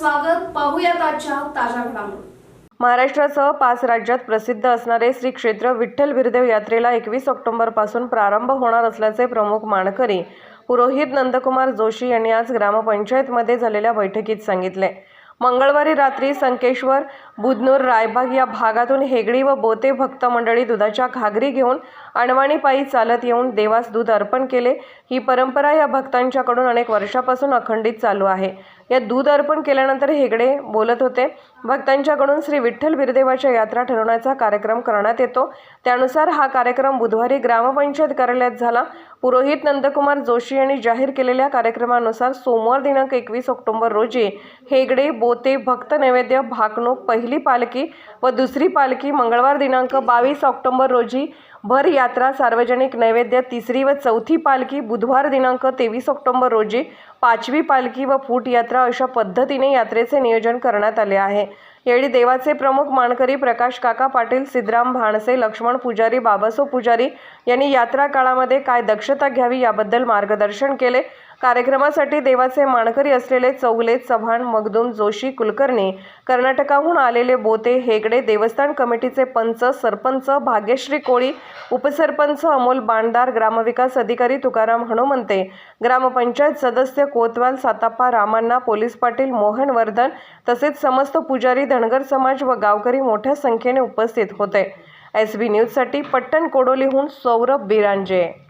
स्वागत. पाहूयात आजच्या ताज्या घडामोडी. महाराष्ट्रासह पाच राज्यात प्रसिद्ध असणारे श्री क्षेत्र विठ्ठल बिरदेव यात्रेला एकवीस ऑक्टोबरपासून प्रारंभ होणार असल्याचे प्रमुख मानकरी पुरोहित नंदकुमार जोशी यांनी आज ग्रामपंचायतमध्ये झालेल्या बैठकीत सांगितले. मंगळवारी रात्री संकेश्वर बुधनूर रायबाग या भागातून हेगडी व बोते भक्त मंडळी दुधाच्या घागरी घेऊन अणवाणीपायी चालत येऊन देवास दूध अर्पण केले. ही परंपरा या भक्तांच्याकडून अनेक वर्षापासून अखंडित चालू आहे. या दूध अर्पण केल्यानंतर हेगडे बोलत होते. भक्तांच्याकडून श्री विठ्ठल बिरदेवाच्या यात्रा ठरवण्याचा कार्यक्रम करण्यात येतो. त्यानुसार हा कार्यक्रम बुधवारी ग्रामपंचायत कार्यालयात झाला. पुरोहित नंदकुमार जोशी यांनी जाहीर केलेल्या कार्यक्रमानुसार सोमवार दिनांक एकवीस ऑक्टोबर रोजी हेगडे बोते भक्त नैवेद्य भाकणूक पहिली पालखी व दुसरी पालखी मंगळवार दिनांक बावीस ऑक्टोबर रोजी भर यात्रा सार्वजनिक नैवेद्य तिसरी व चौथी पालखी बुधवार दिनांक तेवीस ऑक्टोबर रोजी पाचवी पालखी व फूट यात्रा अशा पद्धतीने यात्रेचे नियोजन करण्यात आले आहे. यावेळी देवाचे प्रमुख मानकरी प्रकाश काका पाटील सिद्धराम भाणसे लक्ष्मण पुजारी बाबासो पुजारी यांनी यात्रा काळामध्ये काय दक्षता घ्यावी याबद्दल मार्गदर्शन केले. कार्यक्रमासाठी देवाचे मानकरी असलेले चौगले चव्हाण मगदूम जोशी कुलकर्णी कर्नाटकाहून आलेले बोते हेगडे देवस्थान कमिटीचे पंच सरपंच भाग्यश्री कोळी उपसरपंच अमोल बाणदार ग्रामविकास अधिकारी तुकाराम हनुमंते ग्रामपंचायत सदस्य कोतवाल साताप्पा रामांना पोलीस पाटील मोहन वर्धन तसेच समस्त पुजारी धनगर समाज व गावकरी मोठ्या संख्येने उपस्थित होते. एस बी न्यूजसाठी पट्टण कोडोलीहून सौरभ बिरांजे.